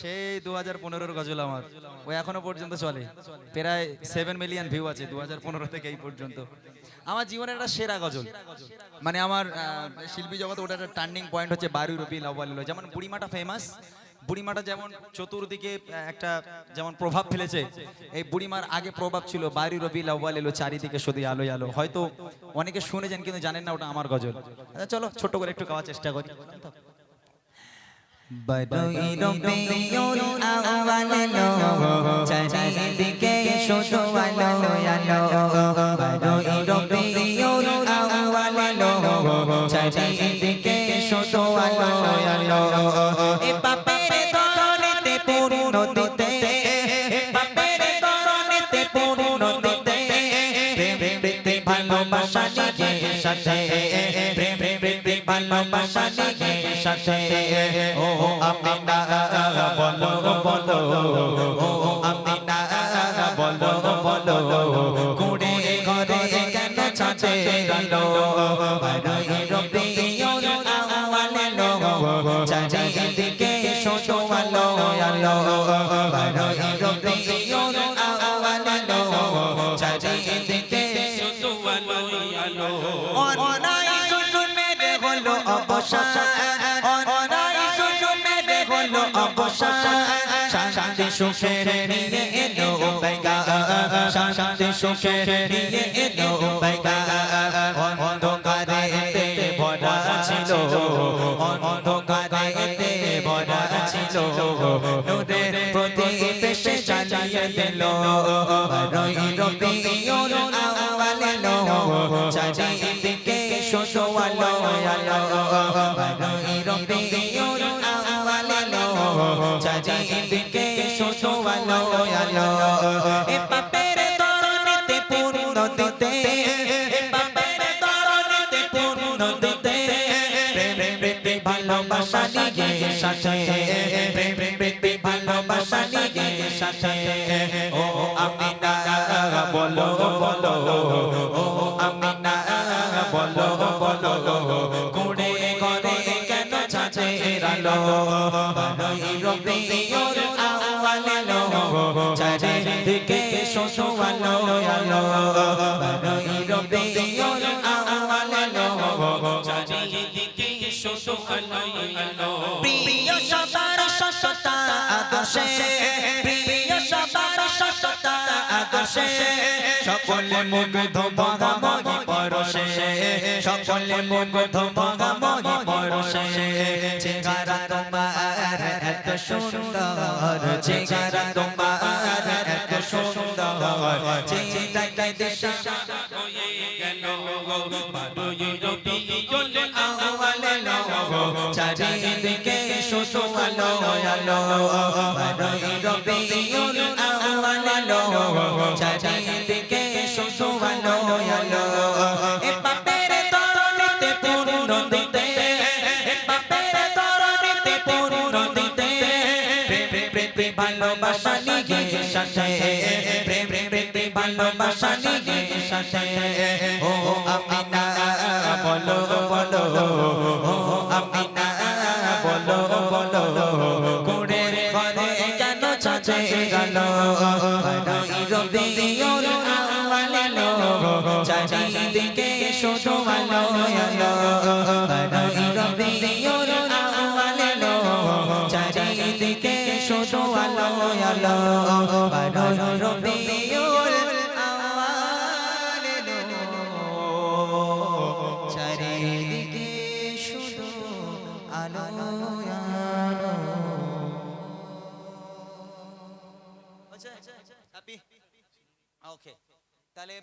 সেই দু হাজার পনেরোর গজল আমার। পর্যন্ত চলে। প্রায় সেভেন মিলিয়ন ভিউ আছে দু হাজার পনেরো পর্যন্ত। আমার একটা সেরা গজল। মানে আমার শিল্পী জগতে ওটা একটা টার্নিং পয়েন্ট হচ্ছে বারু রবিল আওয়াল যেমন বুড়িমাটা ফেমাস বুড়িমাটা যেমন চতুর্দিকে একটা যেমন প্রভাব ফেলেছে, এই বুড়িমার আগে প্রভাব ছিল বাড়ি রবি আউ্বাল এলো, চারিদিকে শুধু আলোয় আলো। হয়তো অনেকে শুনেছেন কিন্তু জানেন না ওটা আমার গজল। আচ্ছা চলো ছোট করে একটু গাওয়ার চেষ্টা করি। বড়ই রবিউল আউয়াল লো চারিদিকে শুধু আলো আলো বড়ই রবিউল আউয়াল লো চারিদিকে শুধু আলো আলো এ বাপের দরনেতে পূর্ণ দিতে এ বাপের দরনেতে পূর্ণ দিতে প্রেম প্রীতি ভালোবাসা নিয়ে সাথে প্রেম প্রীতি ভালোবাসা নিয়ে সাথে ও আমিনা বলো বলো। সুখের নিয়ে এলো বেগা শান্তি সুখের নিয়ে এলো বেগা অন্ধকারে এতে ভরা ছিল অন্ধকারে এতে ভরা ছিল নূরের প্রদীপ সে চালিয়ে দিল বারোই রবিউল আউয়াল লো চারিদিকে শুধু আলো আলো বারোই রবিউল আউয়াল লো চারিদিকে শুধু আলো আলো এ পাপের তরণীতে পূর্ণ দিতে এ পাপের তরণীতে পূর্ণ দিতে প্রেম প্রীতি ভালোবাসা নিয়ে সাথে প্রেম প্রীতি ভালোবাসা নিয়ে সাথে ও আমিনা বলো বলো ও আমিনা বলো বলো কুড়ে ঘরে কেন ছাছে রালো আলো আলো বারোই রবিউল আউয়াল লো চারিদিকে শুধু আলো আলো সকলে মুগ্ধ ভাগাময়ী পরশে সকলে মুগ্ধ ভাগাময়ী পরশে চেহারা তোমার এত সুন্দর চেহারা তোমার এত সুন্দর চেহারাটাই দিশা হয়ে। গেল বারোই রবিউল আউয়াল লো চারিদিকে শুধু আলো আলো বারোই রবিউল আউয়াল লো চারিদিকে শুধু আলো আলো এ বাপের তরণীতে পূর্ণ দিতে। এ বাপের তরণীতে পূর্ণ দিতে। প্রেম প্রীতি ভালোবাসা নিয়ে সাথে। প্রেম ভালোবাসা নিয়ে সাথে। ও আমিনা, বলো বলো। ও আমিনা, বলো বলো। কুড়ের ঘরে কেন ছাছে গেল? চারিদিকে শুধু আলো আলো ওকে তাহলে